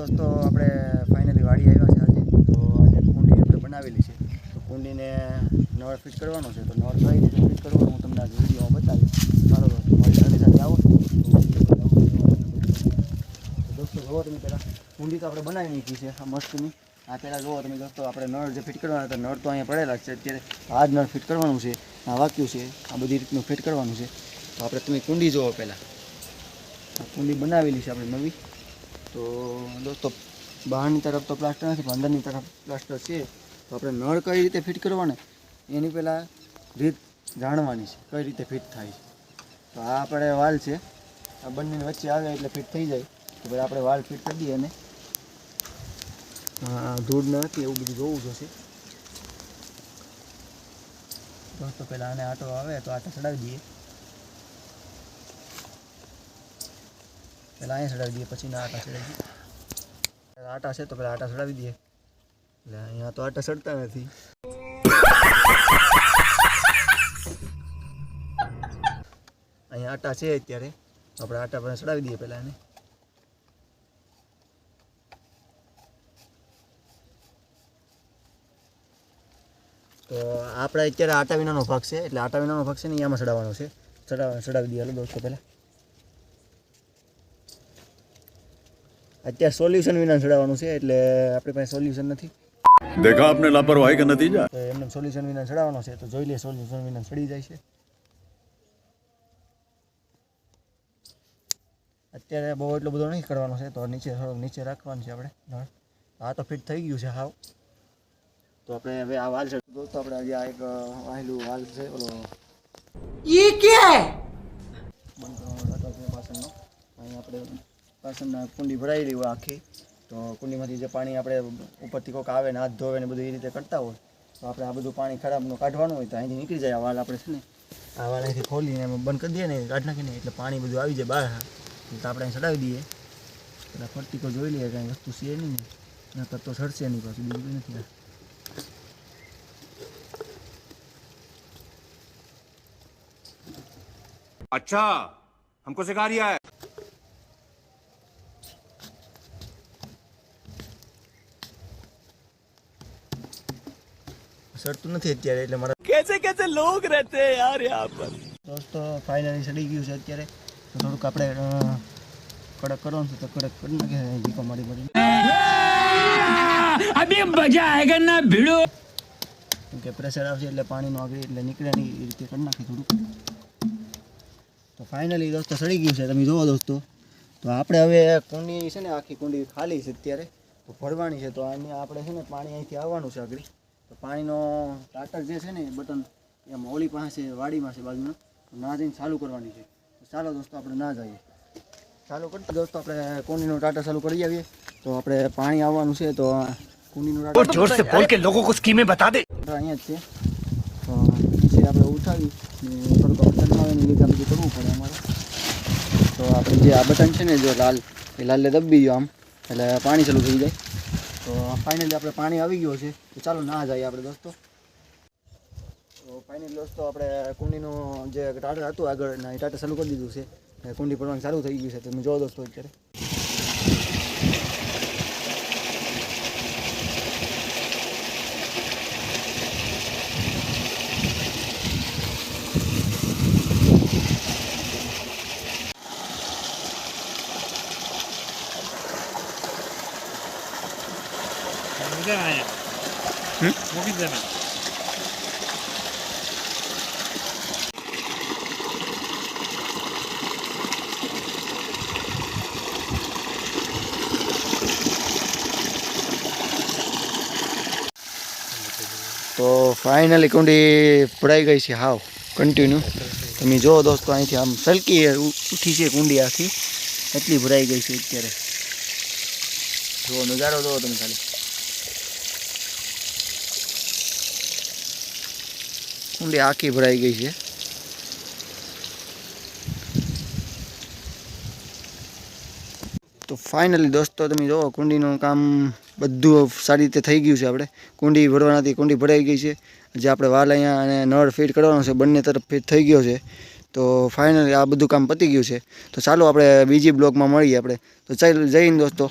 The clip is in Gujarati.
દોસ્તો, આપણે ફાઇનલી વાડી આવ્યા છે આજે. તો આજે કુંડી આપણે બનાવેલી છે. તો કુંડીને નળ ફિટ કરવાનો છે. તો નળ કઈ રીતે ફિટ કરવાનું હું તમને આજે વિડીયોમાં બતાવીશ. ચાલો દોસ્તો મારી સાથે સાથે આવો. તો દોસ્તો જુઓ તમે પહેલાં. કુંડી તો આપણે બનાવી નાખી છે. આ મસ્તની. આ પહેલાં જુઓ તમે દોસ્તો, આપણે નળ જે ફિટ કરવાના હતા, નળ તો અહીંયા પડેલા છે. અત્યારે આ જ નળ ફિટ કરવાનું છે. આ વાક્યું છે, આ બધી રીતનું ફિટ કરવાનું છે. તો આપણે તમે કુંડી જુઓ પહેલાં. કુંડી બનાવેલી છે આપણે નવી. તો દોસ્તો, બહારની તરફ તો પ્લાસ્ટર નથી, પણ અંદરની તરફ પ્લાસ્ટર છે. તો આપણે નળ કઈ રીતે ફિટ કરવાને, એની પહેલાં રીત જાણવાની છે, કઈ રીતે ફિટ થાય છે. તો આ આપણે વાલ છે, આ બંનેની વચ્ચે આવે એટલે ફિટ થઈ જાય. તો પછી આપણે વાલ ફિટ કરી દઈએ અને ધૂળ ધૂળ હતી એવું બધું જોવું જોશે. દોસ્તો, પહેલાં આને આટો આવે, તો આટો ચડાવી દઈએ. પહેલાં અહીંયા ચડાવી દઈએ, પછી ના આટા ચડાવી દઈએ. આટા છે તો પહેલાં આટા ચડાવી દઈએ. એટલે અહીંયા તો આટા ચડતા નથી. અહીંયા આટા છે અત્યારે. આપણે આટા પહેલાં ચડાવી દઈએ પહેલાં એને. તો આપણે અત્યારે આટા વિનાનો ભાગ છે. એટલે આટા વિનાનો ભાગ છે ને અહીંયામાં ચડાવવાનો છે. ચડાવ, ચડાવી દઈએ દોસ્તો પહેલાં. અત્યારે સોલ્યુશન વિના ચડાવવાનું છે એટલે આપણી પાસે સોલ્યુશન નથી. દેખા આપને લાપરવાહી કે નથી જા? એમને સોલ્યુશન વિના ચડાવવાનો છે તો જોઈ લે સોલ્યુશન વિના ચડી જાય છે. અત્યારે બહુ એટલો બધો નહીં કરવાનો છે તો નીચે થોડોક નીચે રાખવાનું છે આપણે નળ. આ તો ફિટ થઈ ગયું છે હાવ. તો આપણે હવે આ વાલ છે દોસ્તો આપણે આજે આ એક વાહેલું વાલ છે ઓલો ઈ કે? બંધ કરવાનો હતો પાછળનો. અહીં આપણે પાછળના કુંડી ભરાયેલી હોય આખી તો કુંડીમાંથી જે પાણી આપણે ઉપરથી કોઈક આવે ને હાથ ધોવે ને બધું એ રીતે કરતા હોય તો આપણે આ બધું પાણી ખરાબનું કાઢવાનું હોય તો અહીંથી નીકળી જાય આ વાલ આપણે છે ને આ વાલ અહીંથી ખોલીને એમાં બંધ કરી દઈએ ને કાઢ નાખીને એટલે પાણી બધું આવી જાય બહાર તો આપણે અહીં ચડાવી દઈએ એટલે ફરતી કોઈ જોઈ લઈએ કાંઈ વસ્તુ છે નહીં ને નકર તો સડશે નહીં પાછું બીજું કંઈ નથી अच्छा हमको सिखा रिया है સડતું નથી અત્યારે એટલે મારા કેસે કેસે લોક રહેતે યાર યહાં પર. દોસ્તો ફાઇનલી સડી ગયું છે અત્યારે. તો થોડુંક આપણે કડક કરવાનું છે તો કડક કરી નાખે જીકો મળી મળી અભી મજા આયેગા ના ભીડો. કેમ કે પ્રેશર આવશે એટલે પાણીનો આગળ એટલે નીકળે નહીં એ રીતે કરી નાખી થોડુંક. તો ફાઇનલી દોસ્તો સડી ગયું છે તમે જોવો દોસ્તો. તો આપણે હવે કુંડી છે ને આખી કુંડી ખાલી છે અત્યારે. તો ભરવાની છે તો આની આપણે છે ને પાણી અહીંથી આવવાનું છે આગળ. તો પાણીનો ટાટર જે છે ને એ બટન એ મોળી પાસે વાડીમાં છે બાજુમાં ના જઈને ચાલુ કરવાની છે. ચાલો દોસ્તો આપણે ના જઈએ. ચાલુ કરતા દોસ્તો આપણે કોનીનો ટાટર ચાલુ કરી આવીએ. તો આપણે પાણી આવવાનું છે તો કોનીનો ટાટર બોલ કે લોકો કો સ્કીમે બતા દે. અહીંયા જ છે. તો નીચે આપણે ઉઠાવી ને થોડુંક બટનમાં આવીને બધું કરવું પડે અમારે. તો આપણે જે આ બટન છે ને જો લાલ એ લાલે દબી ગયો આમ એટલે પાણી ચાલુ થઈ જાય. તો ફાઇનલી આપણે પાણી આવી ગયું છે. ચાલો ના જઈએ આપણે દોસ્તો. તો ફાઇનલી દોસ્તો આપણે કુંડીનું જે ટાટર હતું આગળ એ ટાટર ચાલુ કરી દીધું છે. કુંડી પડવાનું ચાલુ થઈ ગયું છે. તમે જોવો દોસ્તો અત્યારે. Mówię zewnątrz. તો ફાઇનલી કુંડી પડાઈ ગઈ છે. હાવ કન્ટિન્યુ તમે જુઓ દોસ્તો અહીંથી આમ સલકી ઉઠી છે કુંડી આખી. એટલી ભરાઈ ગઈ છે અત્યારે. જુઓ નજારો જુઓ તમે ખાલી. કુંડી આખી ભરાઈ ગઈ છે? તો ફાઇનલી દોસ્તો તમે જુઓ, કુંડીનું કામ બધું સારી રીતે થઈ ગયું છે આપણે. કુંડી ભરવાનાથી કુંડી ભરાઈ ગઈ છે. જે આપણે વાલ અહીંયા અને નળ ફિટ કરવાનો છે, બંને તરફ ફિટ થઈ ગયો છે. તો ફાઇનલી આ બધું કામ પતી ગયું છે. તો ચાલો આપણે બીજી બ્લોગમાં મળીએ આપણે. તો ચાલ જઈને દોસ્તો.